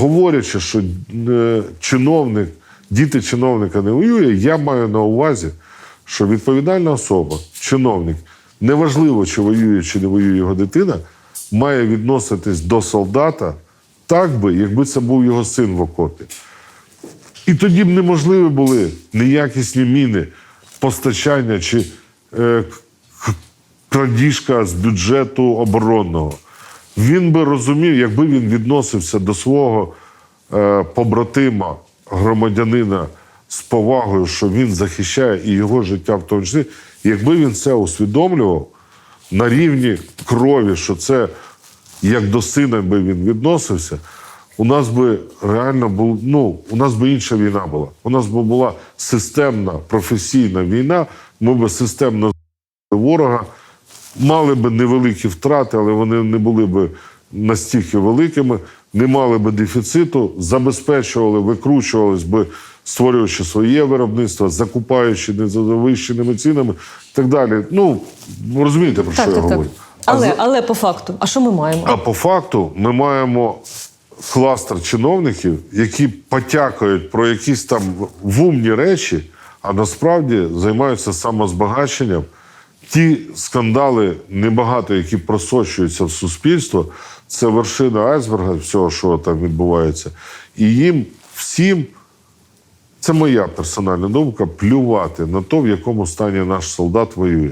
говорячи, що е, чиновник, діти чиновника не воює, я маю на увазі, що відповідальна особа, чиновник, неважливо, чи воює, чи не воює його дитина, має відноситись до солдата так би, якби це був його син в окопі. І тоді б неможливі були неякісні міни, постачання чи е, крадіжка з бюджету оборонного. Він би розумів, якби він відносився до свого е, побратима, громадянина з повагою, що він захищає і його життя в тому числі, якби він це усвідомлював на рівні крові, що це як до сина би він відносився, у нас би реально був, ну, у нас би інша війна була. У нас би була системна професійна війна, ми би системно ворога, мали би невеликі втрати, але вони не були б настільки великими, не мали би дефіциту, забезпечували, викручувались би, створюючи своє виробництво, закупаючи не завищеними цінами і так далі. Ну, розумієте, про Так, що я так, так. говорю. Але, але по факту, а що ми маємо? а по факту ми маємо кластер чиновників, які потякають про якісь там вумні речі, а насправді займаються самозбагаченням. Ті скандали небагато, які просочуються в суспільство, це вершина айсберга всього, що там відбувається. І їм всім, це моя персональна думка, плювати на те, в якому стані наш солдат воює.